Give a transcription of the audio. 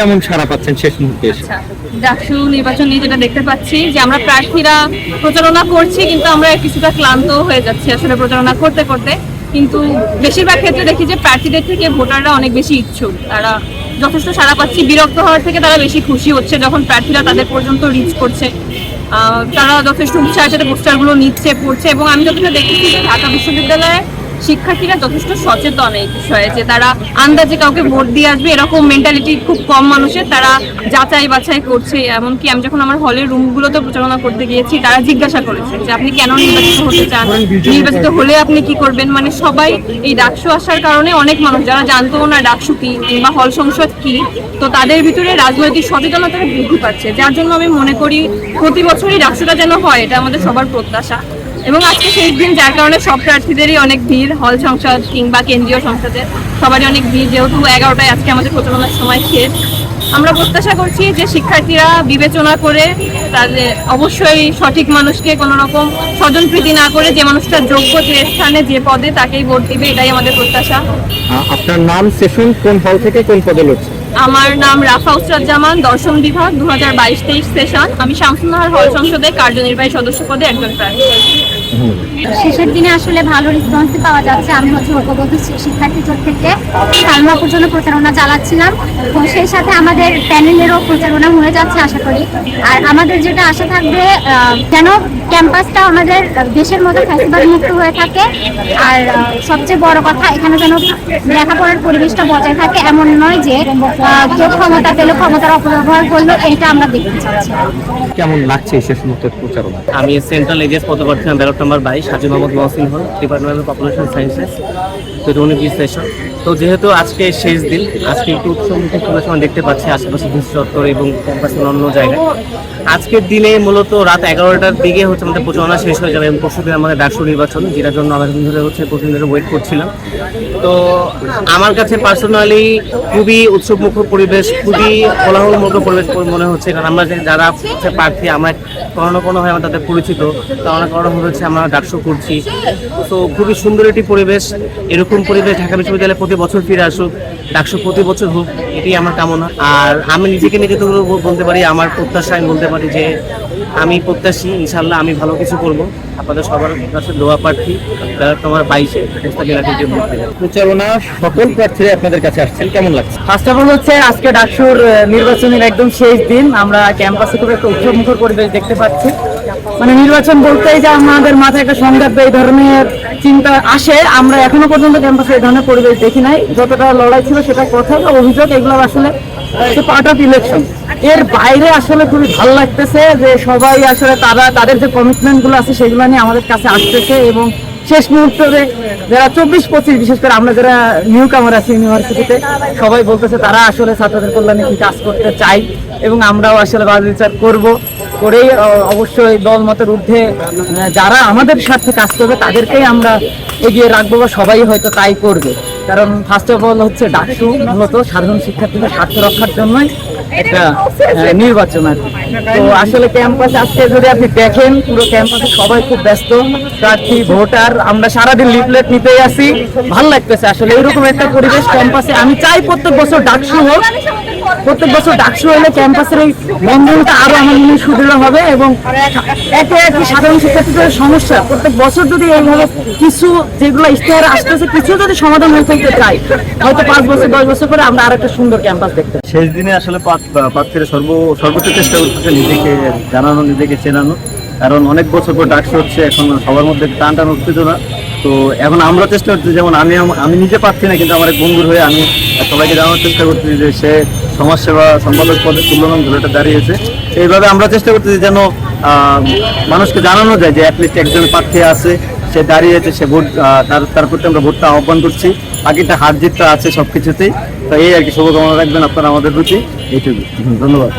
কেমন সাড়া পাচ্ছেন শেষ মুহূর্তে এসে? আচ্ছা ডাকসু নির্বাচন নিয়ে যেটা দেখতে পাচ্ছি, যে আমরা প্রার্থীরা প্রচারণা করছি, কিন্তু আমরা কিছুটা ক্লান্ত হয়ে যাচ্ছি আসলে প্রচারণা করতে করতে। কিন্তু বেশিরভাগ ক্ষেত্রে দেখি যে প্রার্থীদের থেকে ভোটাররা অনেক বেশি ইচ্ছুক। তারা যথেষ্ট সাড়া পাচ্ছি, বিরক্ত হওয়ার থেকে তারা বেশি খুশি হচ্ছে যখন প্রার্থীরা তাদের পর্যন্ত রিচ করছে। তারা যথেষ্ট উৎসাহের সাথে পোস্টারগুলো নিচ্ছে, পড়ছে, এবং আমি যতটা দেখেছি যে ঢাকা বিশ্ববিদ্যালয়ে শিক্ষার্থীরা যথেষ্ট সচেতন এই বিষয়ে যে তারা আন্দাজে কাউকে ভোট দিয়ে আসবে এরকম মেন্টালিটি খুব কম মানুষের তারা যাচাই বাছাই করছে। এমনকি আমি যখন আমার হলের রুমগুলোতে প্রচারণা করতে গিয়েছি তারা জিজ্ঞাসা করেছে যে আপনি কেন নির্বাচিত হতে চান? নির্বাচিত হলে আপনি কি করবেন? মানে সবাই এই ডাকসু আসার কারণে অনেক মানুষ যারা জানতো না ডাকসু কি কিংবা হল সংসদ কি তো তাদের ভিতরে রাজনৈতিক সচেতনতা বৃদ্ধি পাচ্ছে। যার জন্য আমি মনে করি প্রতি বছরই ডাকসুটা যেন হয় এটা আমাদের সবার প্রত্যাশা। এবং আজকে শেষ দিন, যার কারণে সব প্রার্থীদেরই অনেক ভিড়, হল সংসদ কিংবা কেন্দ্রীয় সংসদে। সবারই অনেক ভিড়, যেহেতু এগারোটায় আজকে আমাদের প্রচারণার সময় শেষ। আমরা প্রত্যাশা করছি যে শিক্ষার্থীরা বিবেচনা করে তাদের অবশ্যই সঠিক মানুষকে কোনো রকম স্বজনপ্রীতি না করে যে মানুষটা যোগ্য যে স্থানে, যে পদে, তাকেই ভোট দিবে, এটাই আমাদের প্রত্যাশা। আপনার নাম, সেশন কোন হল থেকে কোন পদে লড়ছে আমার নাম রাফা উসরাত জামান দর্শন বিভাগ দু হাজার বাইশ তেইশ সেশন। আমি শামসুন্নাহার হল সংসদে কার্যনির্বাহী সদস্য পদে একজন প্রার্থী। শেষের দিনে আসলে ভালো রেসপন্স পাওয়া যাচ্ছে। আমি হচ্ছে ঐক্যবদ্ধ শিক্ষার্থী জোট থেকে সালমাপুর জন্য প্রচারণা চালাচ্ছিলাম। তো সেই সাথে আমাদের প্যানেলেরও প্রচারণা হয়ে যাচ্ছে আশা করি। আর আমাদের যেটা আশা থাকবে যেন ক্যাম্পাসটা আমাদের দেশের মতো ফ্যাসিবাদ মুক্ত হয়ে থাকে। আর সবচেয়ে বড় কথা এখানে যেন লেখাপড়ার পরিবেশটা বজায় থাকে এমন নয় যে আহ, কেউ ক্ষমতা পেলে ক্ষমতার অপব্যবহার করল এটা আমরা দেখতে চাচ্ছি। কেমন লাগছে শেষ মুহূর্তের প্রচারণা? আমি সেন্ট্রাল এজেস পদপ্রার্থী ব্যালট নাম্বার বাইশ, হাজি মোহাম্মদ মহসিন হল ডিপার্টমেন্ট অফ পপুলেশন সায়েন্সেস তো রুনিপি সেশন তো যেহেতু আজকে শেষ দিন, আজকে একটু উৎসবমুখী পরিবেশন দেখতে পাচ্ছি আশেপাশে চত্বর এবং ক্যাম্পাসের অন্য জায়গায়। আজকের দিনে মূলত রাত এগারোটার দিকে হচ্ছে আমাদের প্রচারণা শেষ হয়ে যাবে এবং পরশু দিন আমাদের ডাকসু নির্বাচন, যেটার জন্য আমরা ধরে হচ্ছে প্রতিদিন ধরে ওয়েট করছিলাম। তো আমার কাছে পার্সোনালি খুবই উৎসবমুখর পরিবেশ, খুবই কোলাহলমুখর পরিবেশ মনে হচ্ছে, কারণ আমরা যারা হচ্ছে প্রার্থী, আমরা কোনো না কোনো হয় আমরা পরিচিত করোনা না কারণ হচ্ছে আমরা ডাকশো করছি। তো খুবই সুন্দর একটি পরিবেশ, এরকম পরিবেশ ঢাকা বিশ্ববিদ্যালয়ে প্রতি বছর ফিরে আসুক ডাকশো প্রতি বছর হোক, এটি আমার কামনা। আর আমি নিজেকে নিজে তো বলতে পারি, আমার প্রত্যাশা আমি বলতে পারি যে আমি প্রত্যাশী ইনশাল্লাহ আমি ভালো কিছু করব। আপনাদের সবার কাছে দোয়া প্রার্থী তোমার বাইশে প্রচারণা সকল প্রার্থীরা আপনাদের কাছে আসছেন। কেমন লাগছে? ফার্স্ট অফ অল হচ্ছে আজকে ডাকসুর নির্বাচনের একদম শেষ দিন। আমরা ক্যাম্পাসে খুব একটা উৎসবমুখর পরিবেশ দেখতে পাচ্ছি। মানে নির্বাচন বলতেই যে আমাদের মাথায় একটা সংঘাত এই ধরনের চিন্তা আসে, আমরা এখনও পর্যন্ত ক্যাম্পাসে এই ধরনের পরিবেশ দেখি নাই। যতটা লড়াই ছিল সেটা কথা অভিযোগ, এগুলো আসলে পার্ট অফ ইলেকশন এর বাইরে আসলে খুবই ভালো লাগতেছে যে সবাই আসলে তারা, তাদের যে কমিটমেন্টগুলো আছে সেগুলো নিয়ে আমাদের কাছে আসতেছে এবং শেষ মুহূর্তে যারা চব্বিশ, পঁচিশ, বিশেষ করে আমরা যারা নিউ কামার আছি ইউনিভার্সিটিতে সবাই বলতেছে তারা আসলে ছাত্রদের কল্যাণে কি কাজ করতে চাই এবং আমরাও আসলে বাজ বিচার করব। করেই অবশ্যই দল মতের ঊর্ধ্বে যারা আমাদের স্বার্থে কাজ করবে, তাদেরকেই আমরা এগিয়ে রাখব বা সবাই হয়তো তাই করবে। কারণ ফার্স্ট অফ অল হচ্ছে ডাকসু, মূলত সাধারণ শিক্ষার্থীদের স্বার্থ রক্ষার জন্যই একটা নির্বাচন আর তো আসলে ক্যাম্পাসে, আজকে যদি আপনি দেখেন, পুরো ক্যাম্পাসে সবাই খুব ব্যস্ত, প্রার্থী, ভোটার, আমরা সারাদিন লিফলেট নিতেই আসি। ভালো লাগতেছে আসলে, এরকম একটা পরিবেশ ক্যাম্পাসে। আমি চাই প্রত্যেক বছর ডাকসু হোক প্রত্যেক বছর ডাকসু হলে ক্যাম্পাসের এই বন্ধনটা আরও আমার মনে সুদৃঢ় হবে এবং একে একই সাধারণ শিক্ষার্থীদের সমস্যা, প্রত্যেক বছর যদি এইভাবে কিছু যেগুলো ইশতেহার আসতেছে কিছু যদি সমাধান হয়ে থাকতে চাই হয়তো পাঁচ বছর, দশ বছর পরে আমরা আর একটা সুন্দর ক্যাম্পাস দেখতে শেষ দিনে আসলে প্রার্থ- প্রার্থীরা সর্ব সর্বোচ্চ চেষ্টা করতেছে নিজেকে জানানো, নিজেকে চেনানো। কারণ অনেক বছর পর ডাকসু হচ্ছে, এখন সবার মধ্যে টান টান উত্তেজনা। তো এখন আমরা চেষ্টা করছি যেমন আমি আমি নিজে পাচ্ছি না, কিন্তু আমার এক বন্ধুর হয়ে আমি সবাইকে জানানোর চেষ্টা করছি যে সে সমাজসেবা সম্পাদক পদে তুলনাম ধরে দাঁড়িয়েছে এইভাবে আমরা চেষ্টা করতেছি যেন মানুষকে জানানো যায় যে অ্যাটলিস্ট একজন প্রার্থী আছে, সে দাঁড়িয়েছে সে ভোট তার তার প্রতি আমরা ভোটটা আহ্বান করছি। বাকিটা হার জিতটা আছে সব কিছুতেই তো এই আর কি শুভকামনা রাখবেন আপনারা আমাদের প্রতি। এইটুকু ধন্যবাদ।